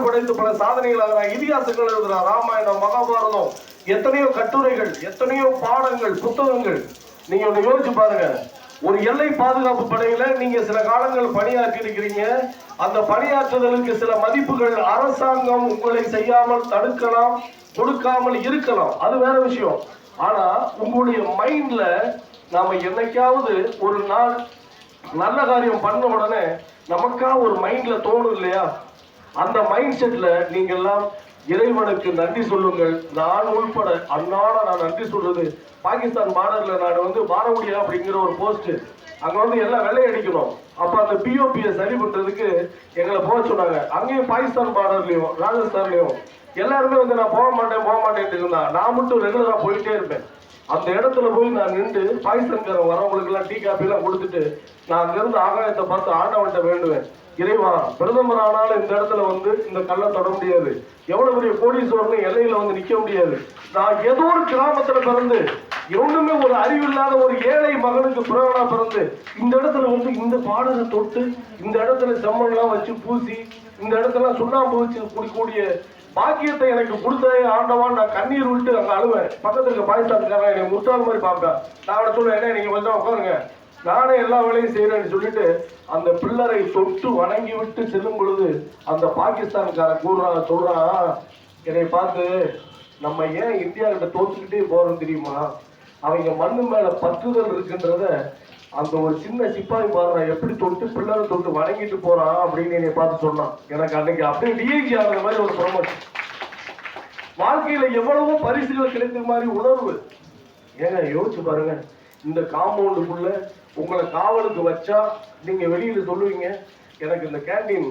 வரலாறு படைத்து பல சாதனைகள் இதிகாசங்கள் எழுதுறார் ராமாயணம் மகாபாரதம் எத்தனையோ கட்டுரைகள் எத்தனையோ பாடங்கள் புத்தகங்கள். நீங்க ஒண்ணு யோசிச்சு பாருங்க. ஒரு எல்லை பாதுகாப்பு படையில நீங்க சில காலங்கள் பணியாற்றி இருக்கிறீங்க. அந்த பணியாற்றுதலுக்கு சில மதிப்புகள் அரசாங்கம் உங்களை செய்யாமல் தடுக்கலாம் கொடுக்காமல் இருக்கலாம். அது வேற விஷயம். ஆனா உங்களுடைய மைண்ட்ல நாம என்னைக்காவது ஒரு நாள் நல்ல காரியம் பண்ண உடனே நமக்கா ஒரு மைண்ட்ல தோணும் இல்லையா? அந்த மைண்ட் செட்ல நீங்க எல்லாம் இறைவனுக்கு நன்றி சொல்லுங்கள். நான் உள்பட அன்னாட நான் நன்றி சொல்றது. பாகிஸ்தான் பார்டர்ல நான் வந்து பாரமுடியா அப்படிங்கிற ஒரு போஸ்ட் அங்க வந்து எல்லாம் வெள்ளை அடிக்கணும். அப்ப அந்த பிஓபியை சரி பண்றதுக்கு எங்களை போக சொன்னாங்க. அங்கேயும் பாகிஸ்தான் பார்டர்லயும் ராஜஸ்தான்லயும். எல்லாருமே வந்து நான் போக மாட்டேன் போக மாட்டேன்ட்டு இருந்தா நான் மட்டும் ரெகுலரா போயிட்டே இருப்பேன். அந்த இடத்துல போய் நான் நின்று பாகிஸ்தான்காரன் வரவங்களுக்கு எல்லாம் டீ காப்பி எல்லாம் கொடுத்துட்டு நான் அங்கிருந்து ஆகாயத்தை பார்த்து ஆண்டவன்ட்ட வேண்டுவேன். இறைவா பிரதமர் ஆனாலும் இந்த இடத்துல வந்து இந்த கல்லை தொட முடியாது. எவ்வளவு பெரிய கோடீஸ்வரன் எல்லையில வந்து நிக்க முடியாது. நான் ஏதோ ஒரு கிராமத்துல பிறந்து எவனுமே ஒரு அறிவில்லாத ஒரு ஏழை மகனுக்கு புறவனா பிறந்து இந்த இடத்துல வந்து இந்த பாடலை தொட்டு இந்த இடத்துல செம்மண்லாம் வச்சு பூசி இந்த இடத்துல சுண்ணாம்பு வச்சு குடிக்கூடிய பாக்கியத்தை எனக்கு கொடுத்ததே ஆண்டவான். நான் கண்ணீர் விட்டு அங்கே அழுவேன். பக்கத்துக்கு இருக்க பாகிஸ்தான்காரன் என்னை முட்டாள் மாதிரி பார்ப்பேன் நான் அவனை சொல்லுவேன் என்ன நீங்கள் கொஞ்சம் உட்காருங்க. நானே எல்லா வேலையும் செய்கிறேன்னு சொல்லிட்டு அந்த பிள்ளரை தொட்டு வணங்கி விட்டு செல்லும் பொழுது அந்த பாகிஸ்தான்காரன் கூடுறான் சொல்கிறான் என்னை பார்த்து நம்ம ஏன் இந்தியா கிட்ட தோத்துக்கிட்டே போகிறோம் தெரியுமா? அவங்க மண்ணு மேலே பற்றுதல் இருக்குன்றத அந்த ஒரு சின்ன சிப்பாய் பாருங்க எப்படி தொட்டு பிள்ளை தொட்டு வணங்கிட்டு போறான் அப்படின்னு என்னை பார்த்து சொன்னான். எனக்கு அன்னைக்கு அப்படியே டிஐஜி ஆகிற மாதிரி ஒரு ப்ரொமோஷன் வாழ்க்கையில எவ்வளவோ பரிசுகள் கிடைத்த மாதிரி உணர்வு. ஏங்க யோசிச்சு பாருங்க. இந்த காம்பவுண்டுக்குள்ள உங்களை காவலுக்கு வச்சா நீங்க வெளியில சொல்லுவீங்க எனக்கு இந்த கேண்டீன்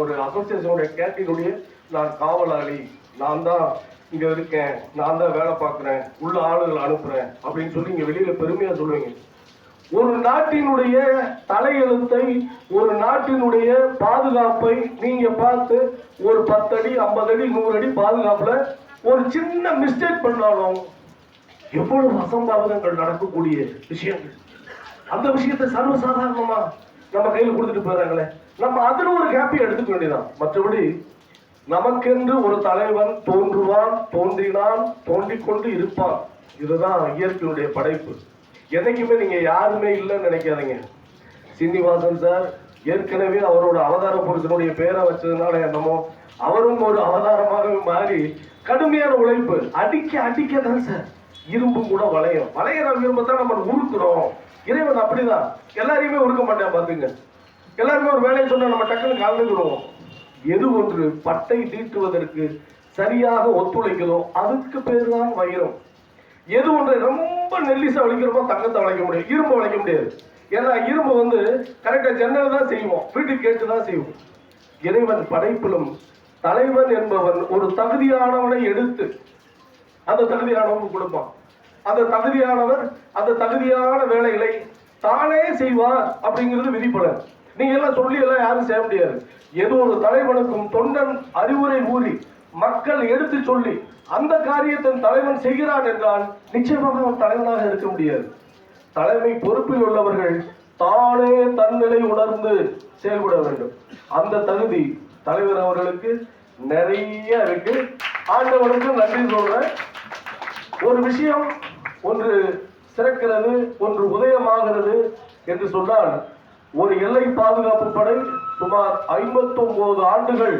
ஒரு அசோசியேஷனுடைய கேண்டீனுடைய நான் காவலாளி. நான் தான் இங்க இருக்கேன். நான் தான் வேலை பார்க்குறேன். உள்ள ஆளுகளை அனுப்புறேன் அப்படின்னு சொல்லி இங்க வெளியில பெருமையா சொல்லுவீங்க. ஒரு நாட்டினுடைய தலையெழுத்தை ஒரு நாட்டினுடைய பாதுகாப்பை நீங்க பார்த்து ஒரு பத்தடி ஐம்பது அடி நூறு அடி பாதுகாப்புல ஒரு சின்ன மிஸ்டேக் பண்ணாலும் எவ்வளவு அசம்பாவிதங்கள் நடக்கக்கூடிய விஷயங்கள்? அந்த விஷயத்தை சர்வசாதாரணமா நம்ம கையில் கொடுத்துட்டு போயிடறாங்களே. நம்ம அதுல ஒரு கேப்பை எடுத்துக்க வேண்டியதான் மற்றபடி நமக்கென்று ஒரு தலைவன் தோன்றுவான் தோன்றினான் தோன்றிக் கொண்டு இருப்பான். இதுதான் இயற்கையுடைய படைப்பு. எதைக்குமே நீங்க யாருமே இல்லைன்னு நினைக்காதீங்க. சீனிவாசன் சார் ஏற்கனவே அவரோட அவதார புருஷனுடைய பேரை வச்சதுனால என்னமோ அவரும் ஒரு அவதாரமாக மாறி கடுமையான உழைப்பு. அடிக்க அடிக்க தான் சார். இரும்பும் கூட வளையும். வளையிற விரும்ப தான் நம்ம உருக்குறோம். இறைவன் அப்படிதான். எல்லாரையுமே உருக்க மாட்டேன் பாத்துங்க. எல்லாருமே ஒரு வேலையை சொன்னா நம்ம டக்குன்னு கலந்துக்கிறோம் எது ஒன்று? பட்டை தீட்டுவதற்கு சரியாக ஒத்துழைக்கிறோம் அதுக்கு பேர் தான் வைரம். எது ஒன்று ரொம்ப நெல்லிசை வளைக்கிறோமோ தங்கத்தை வளைக்க முடியும் இரும்பு வளைக்க முடியாது. ஏன்னா இரும்பு வந்து கரெக்டாக ஜன்னல் தான் செய்வோம் வீட்டுக்கு கேட்டு தான் செய்வோம். இறைவன் படைப்பிலும் தலைவன் என்பவன் ஒரு தகுதியானவனை எடுத்து அந்த தகுதியானவனுக்கு கொடுப்பான். அந்த தகுதியானவர் அந்த தகுதியான வேலைகளை தானே செய்வார் அப்படிங்கிறது விதிப்பலன். நீங்க எல்லாம் சொல்லி எல்லாம் யாரும் செய்ய முடியாது. ஏதோ ஒரு தலைவனுக்கும் தொண்டன் அறிவுரை கூறி மக்கள் எடுத்து சொல்லி அந்த காரியத்தை தலைவன் செய்கிறான் என்றால் நிச்சயமாக அவன் தலைவனாக இருக்க முடியாது. தலைமை பொறுப்பில் உள்ளவர்கள் தானே தன்னிலை உணர்ந்து செயல்பட வேண்டும். அந்த தகுதி தலைவர் அவர்களுக்கு நிறைய இருக்கு. ஆண்டவனுக்கு நன்றி சொல்றேன். ஒரு விஷயம் ஒன்று சிறக்கிறது ஒன்று உதயமாகிறது என்று சொன்னால் ஒரு எல்லை பாதுகாப்பு படை சுமார் 59 ஆண்டுகள்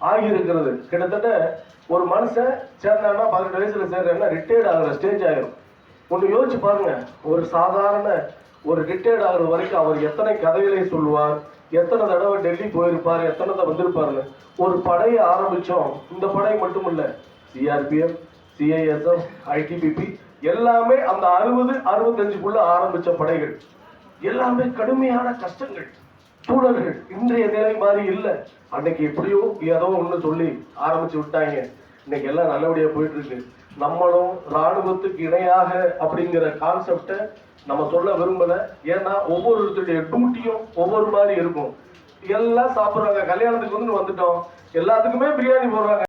ஆகியிருக்கிறது. கிட்டத்தட்ட ஒரு மனுஷன் சேர்ந்தான்னா பதினெட்டு வயசுல சேர்றான்னா ரிட்டையர்ட் ஆகிற ஸ்டேஜ் ஆயிரும். ஒன்று யோசிச்சு பாருங்க. ஒரு சாதாரண ஒரு ரிட்டையர்ட் ஆகுற வரைக்கும் அவர் எத்தனை கதைகளை சொல்லுவார் எத்தனை தடவை டெல்லி போயிருப்பார் எத்தனை தடவை வந்திருப்பாருன்னு. ஒரு படையை ஆரம்பித்தோம் இந்த படை மட்டும் இல்லை சிஆர்பிஎஃப் சிஐஎஸ்எஃப் ஐடிபிபி எல்லாமே அந்த அறுபது அறுபத்தஞ்சுக்குள்ள ஆரம்பித்த படைகள். எல்லாமே கடுமையான கஷ்டங்கள். சூழல்கள் இன்றைய நிலை மாதிரி இல்லை. அன்னைக்கு எப்படியோ ஏதோ ஒன்று சொல்லி ஆரம்பிச்சு விட்டாங்க. இன்னைக்கு எல்லாம் நல்லபடியா போயிட்டு இருக்கு. நம்மளும் ராணுவத்துக்கு இணையாக அப்படிங்கிற கான்செப்டை நம்ம சொல்ல விரும்பல. ஏன்னா ஒவ்வொருத்தருடைய டியூட்டியும் ஒவ்வொரு மாதிரி இருக்கும். எல்லாம் சாப்பிட்றாங்க. கல்யாணத்துக்கு வந்து வந்துட்டோம். எல்லாத்துக்குமே பிரியாணி போடுறாங்க.